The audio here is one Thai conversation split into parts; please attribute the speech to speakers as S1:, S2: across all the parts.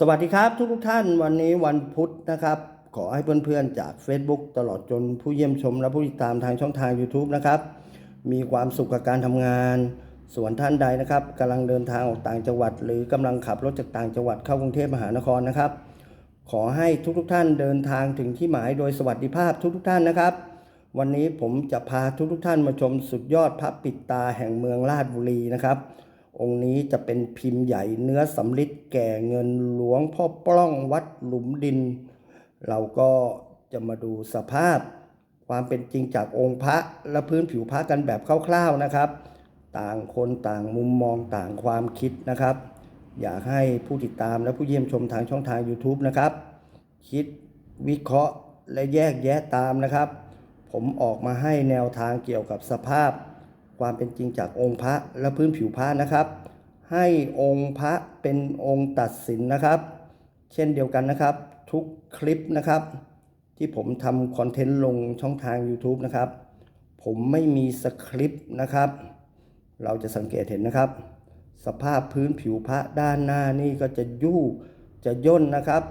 S1: สวัสดีครับทุกทุกท่านวันนี้วันพุธนะครับ ขอให้เพื่อนๆจาก Facebook ตลอดจนผู้เยี่ยมชมและผู้ติดตามทางช่องทาง YouTube นะครับ มีความสุขกับการทำงาน ส่วนท่านใดนะครับกำลังเดินทางออกต่างจังหวัด หรือกำลังขับรถจากต่างจังหวัดเข้ากรุงเทพมหานครนะครับ ขอให้ทุกๆท่านเดินทางถึงที่หมายโดยสวัสดิภาพทุกๆท่านนะครับ วันนี้ผมจะพาทุกๆท่านมาชมสุดยอดพระปิดตาแห่งเมืองราชบุรีนะครับ องค์นี้จะเป็นพิมพ์ใหญ่เนื้อสำริดแก่เงินหลวงพ่อปล้องวัดหลุมดิน เราก็จะมาดูสภาพ ความเป็นจริงจากองค์พระและพื้นผิวพระกันแบบคร่าวๆนะครับ ต่างคนต่างมุมมองต่างความคิดนะครับ อยากให้ผู้ติดตามและผู้เยี่ยมชมทางช่องทาง YouTube นะครับ คิดวิเคราะห์และแยกแยะตามนะครับ ผมออกมาให้แนวทางเกี่ยวกับสภาพ ความเป็นจริงจากองค์พระและพื้นผิวพระนะครับ ให้องค์พระเป็นองค์ตัดสินนะครับ เช่นเดียวกันนะครับ ทุกคลิปนะครับ ที่ผมทำคอนเทนต์ลงช่องทาง YouTube นะครับ ผมไม่มีสคริปต์นะครับ เราจะสังเกตเห็นนะครับ สภาพพื้นผิวพระด้านหน้านี่ก็จะยู่จะย่นนะครับ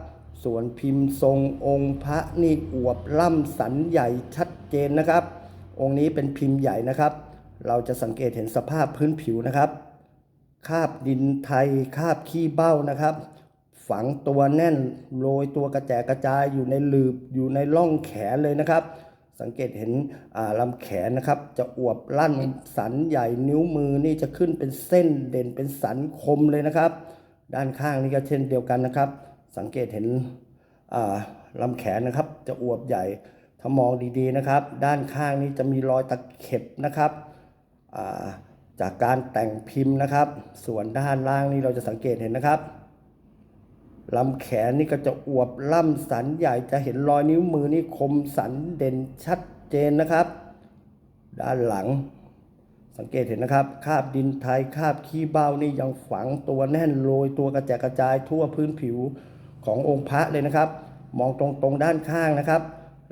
S1: ส่วนพิมพ์ทรงองค์พระนี่อวบล่ำสันใหญ่ชัดเจนนะครับ องค์นี้เป็นพิมพ์ใหญ่นะครับ เราจะสังเกตเห็นสภาพพื้นผิวนะครับ คาบดินไทย คาบขี้เบ้านะครับ ฝังตัวแน่นโรยตัวกระแจกระจายอยู่ในหลืบอยู่ในร่องแขนเลยนะครับ สังเกตเห็นลำแขนนะครับ จะอวบลั่นสันใหญ่นิ้วมือนี่จะขึ้นเป็นเส้นเด่นเป็นสันคมเลยนะครับ ด้านข้างนี่ก็เช่นเดียวกันนะครับ สังเกตเห็นลำแขนนะครับจะอวบใหญ่ถ้ามองดีๆนะครับ ด้านข้างนี้จะมีรอยตะเข็บนะครับ จากการแต่งพิมพ์นะครับ ส่วนด้านล่างนี่เราจะสังเกตเห็นนะครับลำแขนนี่ก็จะอวบล่ำสันใหญ่จะเห็นรอยนิ้วมือนี่คมสันเด่นชัดเจนนะครับ ด้านหลัง สังเกตเห็นนะครับคาบดินไทยคาบขี้เบ้านี่ยังฝังตัวแน่นโรยตัวกระจายกระจายทั่วพื้นผิวขององค์พระเลยนะครับ มองตรงๆด้านข้างนะครับ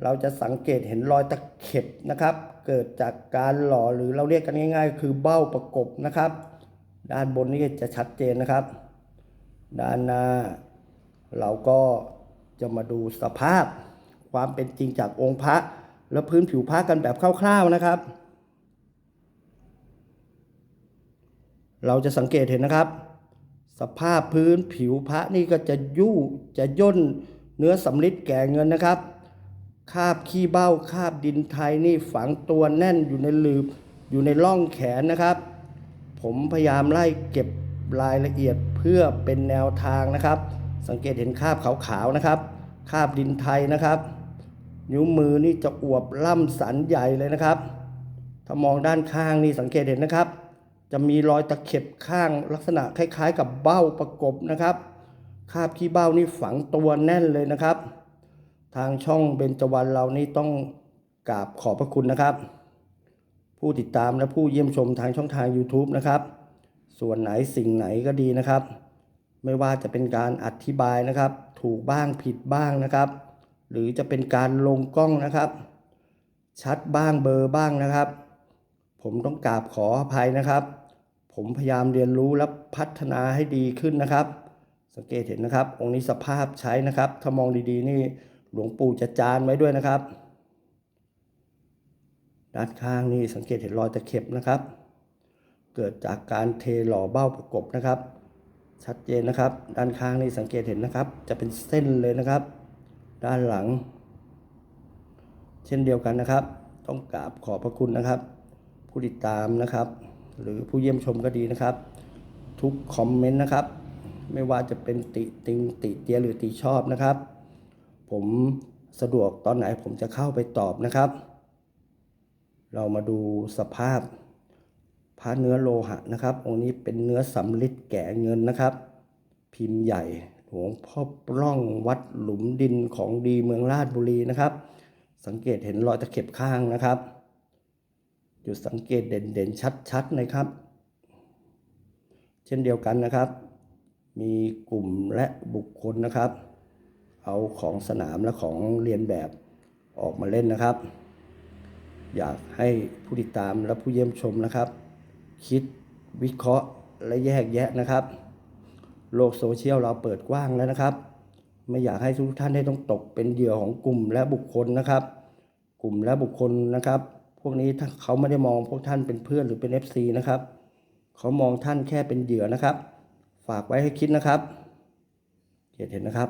S1: เราจะสังเกตเห็นรอยตะเข็บนะครับ เกิดจากการหล่อหรือเราเรียกกันง่าย ๆ คือเบ้าประกบนะครับ ด้านบนนี่จะชัดเจนนะครับ ด้านหน้า เราก็จะมาดูสภาพ ความเป็นจริงจากองค์พระ และพื้นผิวพระกันแบบคร่าว ๆนะครับ เราจะสังเกตเห็นนะครับ สภาพพื้นผิวพระนี่ก็จะยู่จะย่นเนื้อสำริดแก่เงินนะครับ คาบขี้เบ้าคาบดินไทยนี่ฝังตัวแน่นอยู่ในหลืบอยู่ในร่องแขนนะครับ ผมพยายามไล่เก็บรายละเอียดเพื่อเป็นแนวทางนะครับ สังเกตเห็นคาบขาวๆนะครับ คาบดินไทยนะครับ นิ้วมือนี่จะอวบล่ำสันใหญ่เลยนะครับ ถ้ามองด้านข้างนี่สังเกตเห็นนะครับ จะมีรอยตะเข็บข้างลักษณะคล้ายๆ กับเบ้าประกบนะครับ คาบขี้เบ้านี่ฝังตัวแน่นเลยนะครับ ทางช่องเบญจวรรณเรานี่ต้องกราบขอบพระคุณนะครับ ผู้ติดตามและผู้เยี่ยมชมทางช่องทาง YouTube นะครับ ส่วนไหนสิ่งไหนก็ดีนะครับ ไม่ว่าจะเป็นการอธิบายนะครับ ถูกบ้างผิดบ้างนะครับ หรือจะเป็นการลงกล้องนะครับ ชัดบ้างเบลอร์บ้างนะครับ ผมต้องกราบขออภัยนะครับ ผมพยายามเรียนรู้และพัฒนาให้ดีขึ้นนะครับ สังเกตเห็นนะครับ องค์นี้สภาพใช้นะครับ ถ้ามองดีๆนี่ หลวงปู่จะจานไว้ด้วยนะครับ ด้านข้างนี่สังเกตเห็นรอยตะเข็บนะครับ เกิดจากการเทหล่อเบ้าประกบนะครับ ชัดเจนนะครับ ด้านข้างนี่สังเกตเห็นนะครับ จะเป็นเส้นเลยนะครับ ด้านหลัง เช่นเดียวกันนะครับ ต้องกราบขอบพระคุณนะครับ ผู้ติดตามนะครับ หรือผู้เยี่ยมชมก็ดีนะครับ ทุกคอมเมนต์นะครับ ไม่ว่าจะเป็นติติงติเตียหรือติชอบนะครับ ผมสะดวกตอนไหนผมจะเข้าไปตอบนะครับ เรามาดูสภาพพระเนื้อโลหะนะครับ องค์นี้เป็นเนื้อสำริดแก่เงินนะครับ พิมพ์ใหญ่หลวงพ่อปล้องวัดหลุมดินของดีเมืองราชบุรีนะครับ สังเกตเห็นรอยตะเข็บข้างนะครับจุดสังเกตเด่นๆ ชัดๆนะครับ เช่นเดียวกันนะครับ มีกลุ่มและบุคคลนะครับ เอาของสนามและของเรียนแบบออกมาเล่นนะครับ อยากให้ผู้ติดตามและผู้เยี่ยมชมนะครับ คิดวิเคราะห์และแยกแยะนะครับ โลกโซเชียลเราเปิดกว้างแล้วนะครับ ไม่อยากให้ทุกท่านได้ต้องตกเป็นเหยื่อของกลุ่มและบุคคลนะครับ กลุ่มและบุคคลนะครับ พวกนี้ถ้าเขาไม่ได้มองพวกท่านเป็นเพื่อนหรือเป็น FC นะครับเขามองท่านแค่เป็นเหยื่อนะครับ ฝากไว้ให้คิดนะครับเห็นนะครับ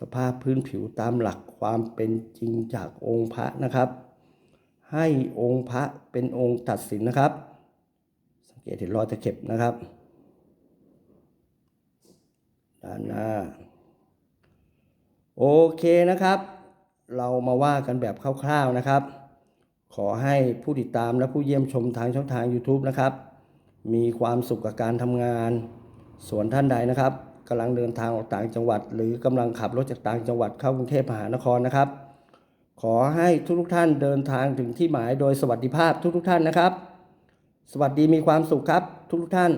S1: สภาพพื้นผิวตามหลักความเป็นจริงจากองค์พระนะครับ ให้องค์พระเป็นองค์ตัดสินนะครับ สังเกตเห็นรอยตะเข็บนะครับ ด้านหน้า โอเคนะครับ เรามาว่ากันแบบคร่าวๆนะครับ ขอให้ผู้ติดตามและผู้เยี่ยมชมทางช่องทาง YouTube นะครับ มีความสุขกับการทำงาน ส่วนท่านใดนะครับ กำลังเดินทางออกต่างจังหวัด หรือกำลังขับรถจากต่างจังหวัดเข้ากรุงเทพมหานครนะครับ ขอให้ทุกๆท่านเดินทางถึงที่หมายโดยสวัสดิภาพทุกๆท่านนะครับ สวัสดีมีความสุขครับ ทุกๆท่าน